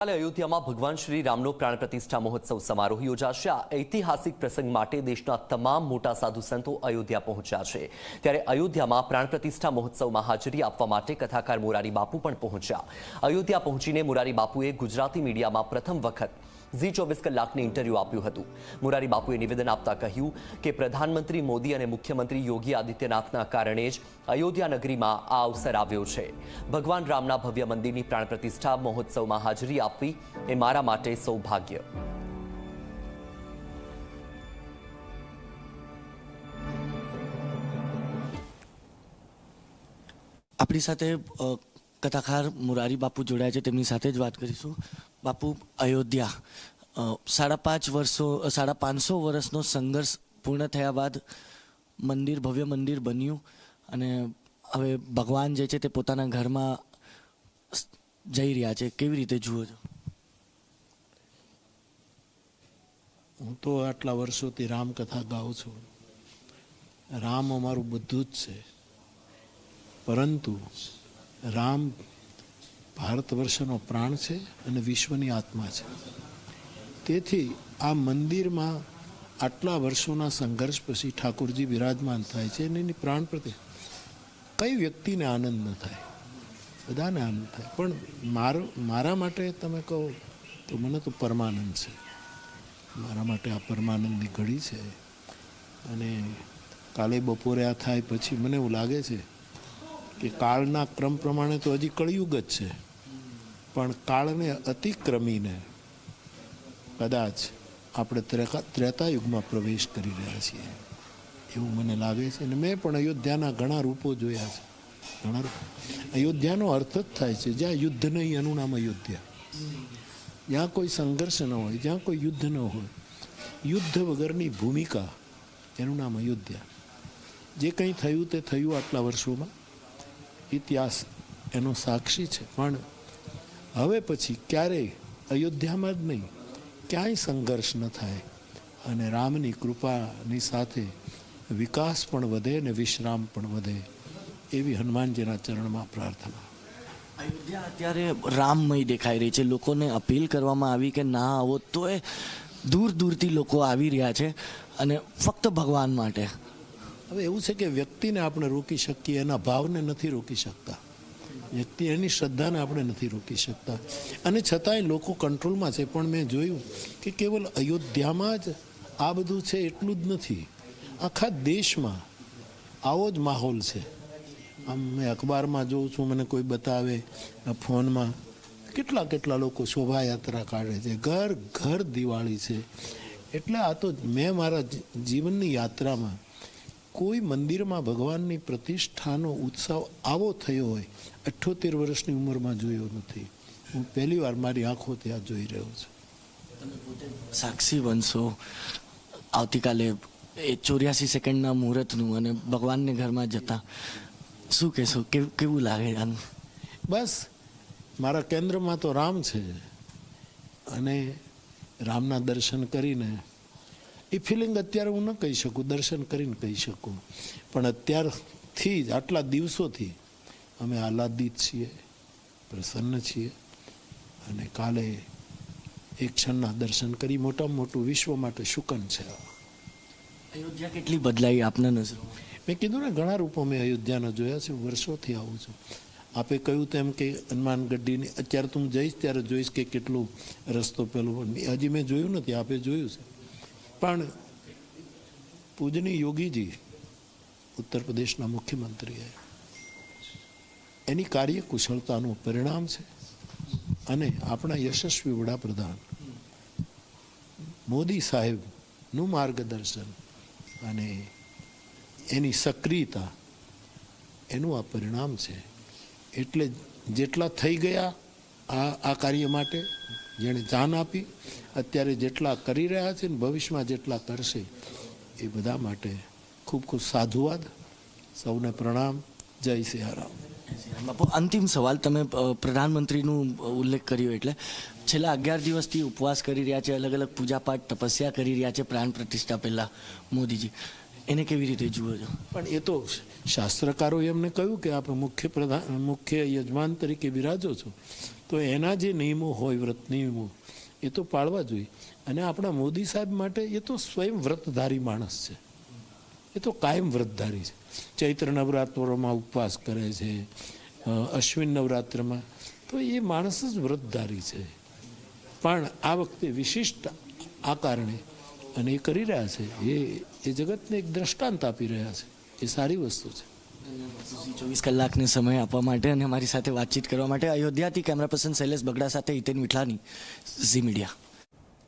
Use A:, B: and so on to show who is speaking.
A: કાલે અયોધ્યામાં ભગવાન શ્રી રામનો પ્રાણ પ્રતિષ્ઠા મહોત્સવ સમારોહ યોજાશે. આ ઐતિહાસિક પ્રસંગ માટે દેશના તમામ મોટા સાધુ સંતો અયોધ્યા પહોંચ્યા છે. ત્યારે અયોધ્યામાં પ્રાણ પ્રતિષ્ઠા મહોત્સવમાં હાજરી આપવા માટે કથાકાર મોરારી બાપુ પણ પહોંચ્યા. અયોધ્યા પહોંચીને મોરારી બાપુએ ગુજરાતી મીડિયામાં પ્રથમ વખત ઝી ચોવીસ કલાકને ઇન્ટરવ્યૂ આપ્યું હતું. મોરારી બાપુએ નિવેદન આપતા કહ્યું કે પ્રધાનમંત્રી મોદી અને મુખ્યમંત્રી યોગી આદિત્યનાથના કારણે જ અયોધ્યા નગરીમાં આ અવસર આવ્યો છે. ભગવાન રામના ભવ્ય મંદિરની પ્રાણ પ્રતિષ્ઠા મહોત્સવમાં હાજરી આપવી એ મારા માટે સૌભાગ્ય.
B: આપણી સાથે કથાકાર મુરારી બાપુ જોડાયા છે. તેમની સાથે જ વાત કરીશું. બાપુ અયોધ્યા. સાડા પાંચ વર્ષો સાડા પાંચસો વર્ષનો સંઘર્ષ પૂર્ણ થયા બાદ મંદિર, ભવ્ય મંદિર બન્યું અને હવે ભગવાન જે છે તે પોતાના ઘરમાં જઈ રહ્યા છે. કેવી રીતે જુઓ છો?
C: હું તો આટલા વર્ષોથી રામકથા ગાઉં છું. રામ અમારું બધું જ છે. પરંતુ રામ ભારત વર્ષનો પ્રાણ છે અને વિશ્વની આત્મા છે. તેથી આ મંદિરમાં આટલા વર્ષોના સંઘર્ષ પછી ઠાકોરજી બિરાજમાન થાય છે અને એની પ્રાણ પ્રત્યે કઈ વ્યક્તિને આનંદ ન થાય. બધાને આનંદ થાય. પણ મારો, મારા માટે તમે કહો તો મને તો પરમાનંદ છે. મારા માટે આ પરમાનંદની ઘડી છે. અને કાલે બપોરે આ થાય પછી મને એવું લાગે છે કે કાળના ક્રમ પ્રમાણે તો હજી કળિયુગ જ છે. પણ કાળને અતિક્રમીને કદાચ આપણે ત્રેકા યુગમાં પ્રવેશ કરી રહ્યા છીએ. એવું મને લાગે છે. અને મેં પણ અયોધ્યાના ઘણા રૂપો જોયા છે. ઘણા રૂપો અયોધ્યાનો અર્થ જ થાય છે, જ્યાં યુદ્ધ નહીં, એનું નામ અયોધ્યા. જ્યાં કોઈ સંઘર્ષ ન હોય, જ્યાં કોઈ યુદ્ધ ન હોય, યુદ્ધ વગરની ભૂમિકા, એનું નામ અયોધ્યા. જે કંઈ થયું તે થયું આટલા વર્ષોમાં. ઇતિહાસ એનો સાક્ષી છે. પણ હવે પછી ક્યારેય અયોધ્યામાં જ નહીં ક્યાંય સંઘર્ષ ન થાય અને રામની કૃપાની સાથે વિકાસ પણ વધે અને વિશ્રામ પણ વધે એવી હનુમાનજીના ચરણમાં પ્રાર્થના.
B: અયોધ્યા અત્યારે રામમય દેખાઈ રહી છે. લોકોને અપીલ કરવામાં આવી કે ના આવો તો એ દૂર દૂરથી લોકો આવી રહ્યા છે અને ફક્ત ભગવાન માટે.
C: હવે એવું છે કે વ્યક્તિને આપણે રોકી શકીએ એના ભાવને નથી રોકી શકતા. વ્યક્તિ એની શ્રદ્ધાને આપણે નથી રોકી શકતા. અને છતાંય લોકો કંટ્રોલમાં છે, પણ મેં જોયું કે કેવલ અયોધ્યામાં જ આ બધું છે, એટલું જ નથી. આખા દેશમાં આવો જ માહોલ છે. આમ મેં અખબારમાં જોઉં છું, મને કોઈ બતાવે ફોનમાં કેટલા કેટલા લોકો શોભાયાત્રા કાઢે છે, ઘર ઘર દિવાળી છે. એટલે આ તો મેં મારા જીવનની યાત્રામાં કોઈ મંદિરમાં ભગવાનની પ્રતિષ્ઠાનો ઉત્સવ આવો થયો હોય અઠ્ઠોતેર વર્ષની ઉંમરમાં જોયો નથી. હું પહેલી વાર મારી આંખો ત્યાં જોઈ રહ્યો છું.
B: સાક્ષી બનશો. આવતીકાલે એ ચોર્યાસી સેકન્ડના મુહૂર્તનું અને ભગવાનને ઘરમાં જતા. શું કહેશો? કેવું લાગે આનું
C: બસ મારા કેન્દ્રમાં તો રામ છે. અને રામના દર્શન કરીને એ ફિલિંગ અત્યારે હું ન કહી શકું દર્શન કરીને કહી શકું. પણ અત્યારથી જ આટલા દિવસોથી અમે આહલાદિત છીએ પ્રસન્ન છીએ અને કાલે એક ક્ષણના દર્શન કરી મોટામાં મોટું વિશ્વ માટે શુકન છે.
B: અયોધ્યા કેટલી બદલાઈ આપના નજરો?
C: મેં કીધું ને ઘણા રૂપો મેં અયોધ્યાના જોયા છે વર્ષોથી આવું છું. આપે કહ્યું તેમ કે હનુમાન ગઢીની અત્યારે તું જઈશ ત્યારે જોઈશ કે કેટલું રસ્તો પેલો હજી મેં જોયું નથી આપે જોયું છે. પણ પૂજની યોગીજી ઉત્તર પ્રદેશના મુખ્યમંત્રીએ એની કાર્યકુશળતાનું પરિણામ છે અને આપણા યશસ્વી વડાપ્રધાન મોદી સાહેબનું માર્ગદર્શન અને એની સક્રિયતા એનું આ પરિણામ છે. એટલે જેટલા થઈ ગયા આ આ કાર્ય માટે જેણે જાન આપી, અત્યારે જેટલા કરી રહ્યા છે ને ભવિષ્યમાં જેટલા કરશે, એ બધા માટે ખૂબ ખૂબ સાધુવાદ, સૌને પ્રણામ, જય સિયારામ
B: બાપુ અંતિમ સવાલ તમે પ્રધાનમંત્રીનું ઉલ્લેખ કર્યો એટલે છેલ્લા અગિયાર દિવસથી ઉપવાસ કરી રહ્યા છે, અલગ અલગ પૂજાપાઠ, તપસ્યા કરી રહ્યા છે, પ્રાણ પ્રતિષ્ઠા પહેલાં મોદીજી. એને કેવી રીતે જુઓ છો?
C: પણ એ તો શાસ્ત્રકારોએ એમને કહ્યું કે આપણે મુખ્ય પ્રધાન, મુખ્ય યજમાન તરીકે બિરાજો છો. તો એના જે નિયમો હોય, વ્રત નિયમો, એ તો પાળવા જોઈએ. અને આપણા મોદી સાહેબ માટે એ તો સ્વયં વ્રતધારી માણસ છે. એ તો કાયમ વ્રતધારી છે. ચૈત્ર નવરાત્રોમાં ઉપવાસ કરે છે અશ્વિન નવરાત્રમાં. તો એ માણસ જ વ્રતધારી છે. પણ આ વખતે વિશિષ્ટ આ કારણે અને એ કરી રહ્યા છે. એ એ જગતને એક દ્રષ્ટાંત આપી રહ્યા છે. એ સારી વસ્તુ છે.
B: ચોવીસ કલાકને સમય આપવા માટે અને અમારી સાથે વાતચીત કરવા માટે અયોધ્યાથી કેમેરા પર્સન શૈલેષ બગડા સાથે હિતેન વિઠલાની ઝી મીડિયા.